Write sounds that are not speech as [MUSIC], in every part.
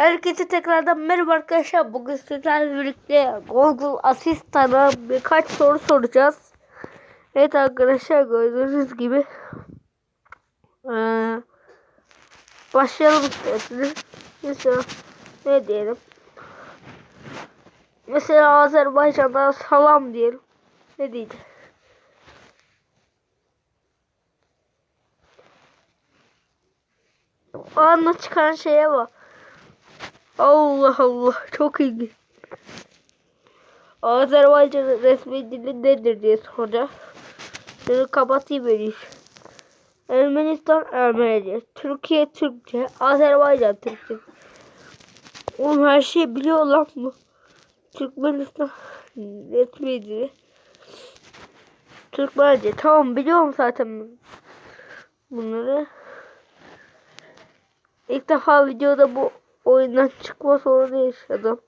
Herkese tekrardan merhaba arkadaşlar. Bugün sizlerle birlikte Google Asistan'a birkaç soru soracağız. Evet arkadaşlar gördüğünüz gibi ee, başlayalım isterseniz. Mesela ne diyelim? Mesela Azerbaycan'dan salam diyelim. Ne diyeceğiz? O anda çıkan şeye bak. Allah Allah çok ilginç. Azerbaycan resmi dili nedir diye soracağız. Şunu kapatayım ben iş. Ermenistan Ermenice, Türkiye Türkçe, Azerbaycan Türkçe. Oğlum her şeyi biliyor lan bu. Türkmenistan resmi dili. Türkmence tamam biliyorum zaten bunları. İlk defa videoda bu oyundan çıkma sorunu yaşadım.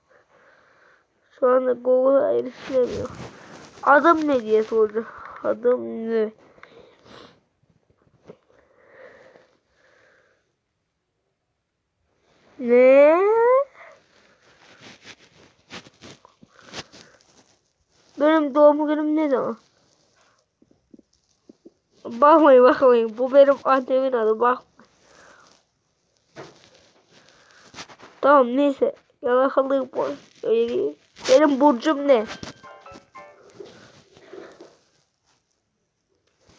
Şu anda Google'a erişilemiyor. Adım ne diye sordu. Adım ne? Ne? Benim doğum günüm ne zaman? Bakmayın bakmayın. Bu benim annemin adı. Bak. Tamam neyse. Yalakalık bu. Öyle değil. Benim burcum ne?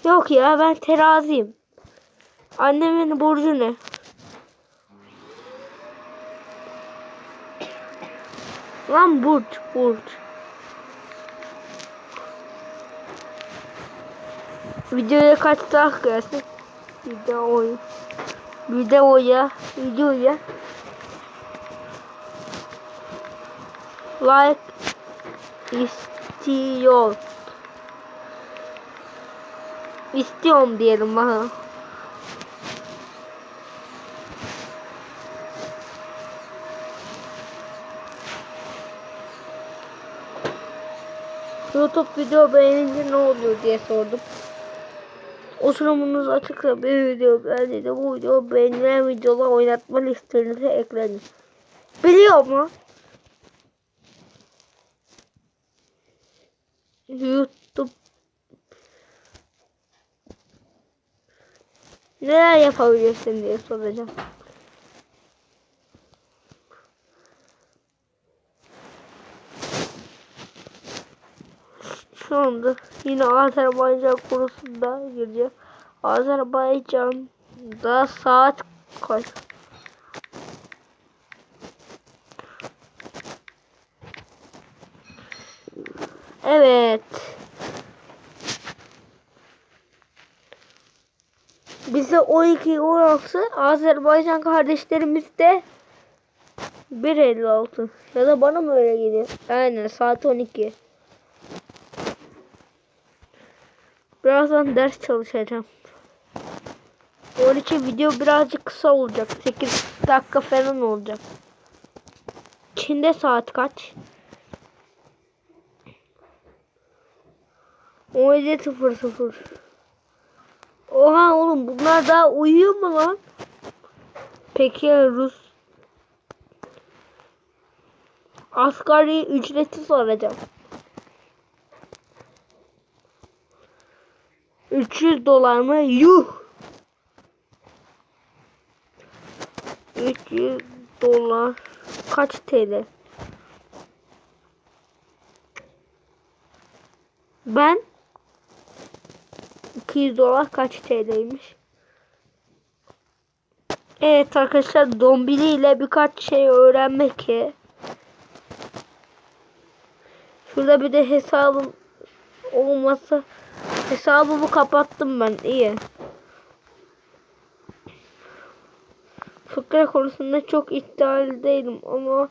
Yok ya ben teraziyim. Annemin burcu ne? Lan burç burç. Videoya kaç dakika gelsin? Video videoya videoya like istiyor. İstiyorum diyelim bana. YouTube video beğenince ne oluyor diye sordum. Oturumunuz açıksa bir video beğendiyse bu video beğenilen videolar oynatma listenize eklenin. Biliyor mu? YouTube neler yapabilirsin diye soracağım. Şu anda yine Azerbaycan konusunda gireceğim. Azerbaycan'da saat kaç? Evet. Bize 12 16 Azerbaycan kardeşlerimiz de 1.56 ya da bana mı öyle geliyor? Aynen saat 12. Birazdan ders çalışacağım. Onun için video birazcık kısa olacak. 8 dakika falan olacak. Çin'de saat kaç? 17.00 Oha oğlum bunlar daha uyuyor mu lan? Peki Rus? Asgari ücreti soracağım. 300 dolar mı? Yuh! 300 dolar kaç TL? Ben 200 dolar kaç TL'ymiş? Evet arkadaşlar Dombili ile birkaç şey öğrenmek ki. Şurada bir de hesabım olmasa hesabımı kapattım ben iyi. Fıkra konusunda çok iddialı değilim ama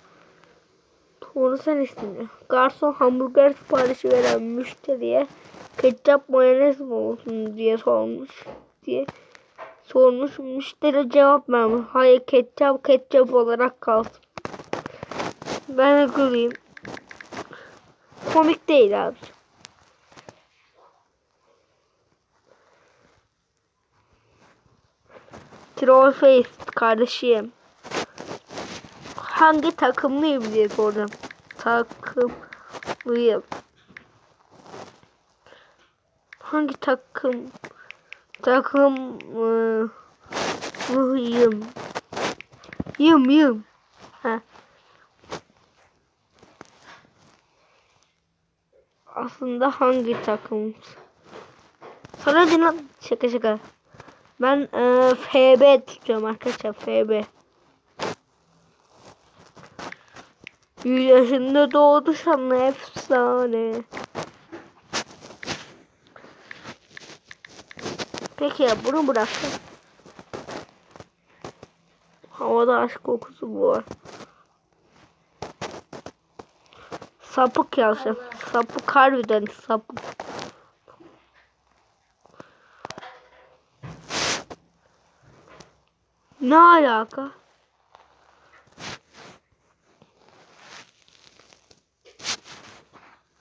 onu sen istedin. Garson hamburger siparişi veren müşteriye ketçap mayonez mi olsun diye sormuş diye sormuş. Müşteri cevap vermiş. Hayır ketçap ketçap olarak kalsın. Ben de. Komik değil abi. Trollface kardeşim. hangi takımlıyım diye sordum. Takımlıyım. Hangi takım? Takımlıyım. Yım yım. Ha. Aslında hangi takım? Sana dinan şaka şaka. Ben e, FB tutuyorum arkadaşlar FB. 100 yaşında doğdu şanlı efsane. Peki ya bunu bıraktım. Havada aşk kokusu bu var. Sapık yazacağım. Sapık harbiden sapık. Ne alaka?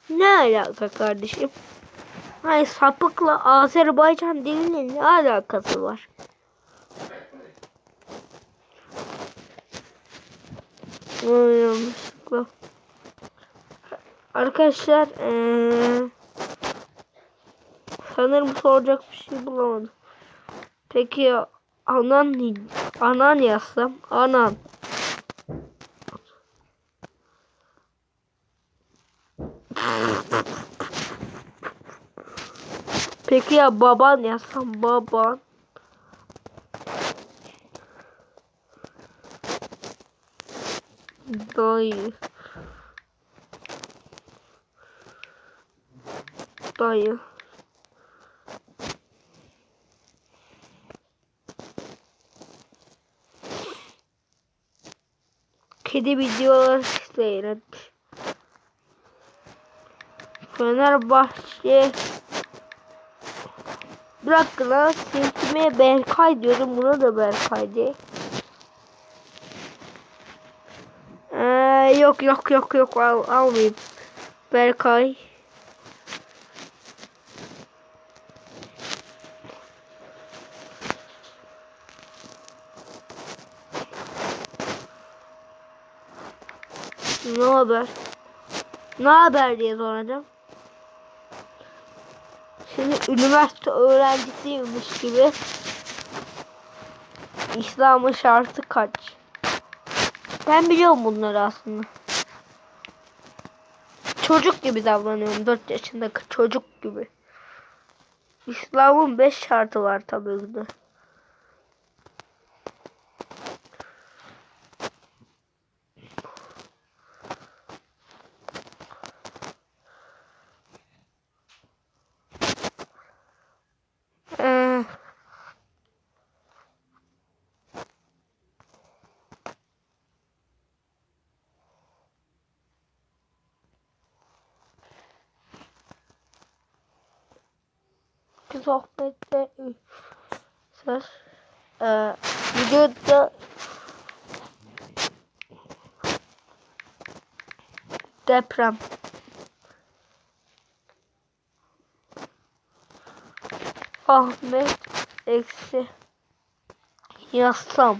Ne alaka kardeşim? Hayır sapıkla Azerbaycan dilinin ne alakası var? Yanlışlıkla. Arkadaşlar ee, sanırım soracak bir şey bulamadım. Peki anan anan yazsam anan. Peki ya baban yazsam baban. Dayı. Dayı. Kedi videolar seyretmiş. Fenerbahçe Dakika lan seninkime Berkay diyorum buna da Berkay de. Ee, yok yok yok yok al, almayayım. Berkay. Ne haber? Ne haber diye soracağım. Şimdi üniversite öğrencisiymiş gibi. İslam'ın şartı kaç? Ben biliyorum bunları aslında. Çocuk gibi davranıyorum. 4 yaşındaki çocuk gibi. İslam'ın 5 şartı var tabii ki sohbette ses ee, videoda deprem Ahmet eksi yazsam.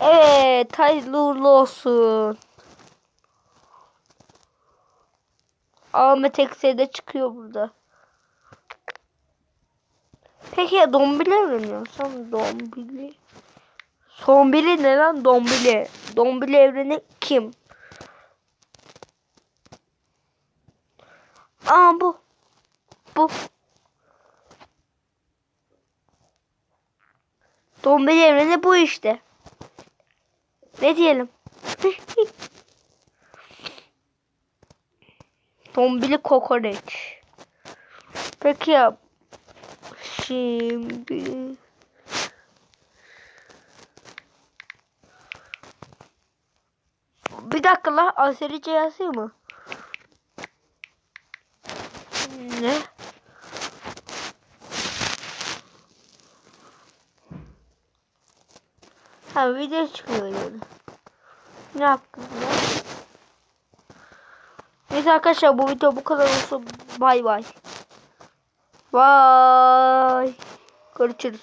Evet, hayırlı uğurlu olsun. Ahmet eksi de çıkıyor burada. Peki ya Dombili öğreniyorsam Dombili. Sombili ne lan Dombili? Dombili evreni kim? Aa bu. Bu. Dombili evreni bu işte. Ne diyelim? [LAUGHS] Dombili kokoreç. Peki ya şimdi bir dakika la Azerice yazıyor mu? Ne? Ha video çıkıyor yani. Ne yaptın ya? Neyse arkadaşlar bu video bu kadar olsun. Bay bay. Bay. Görüşürüz.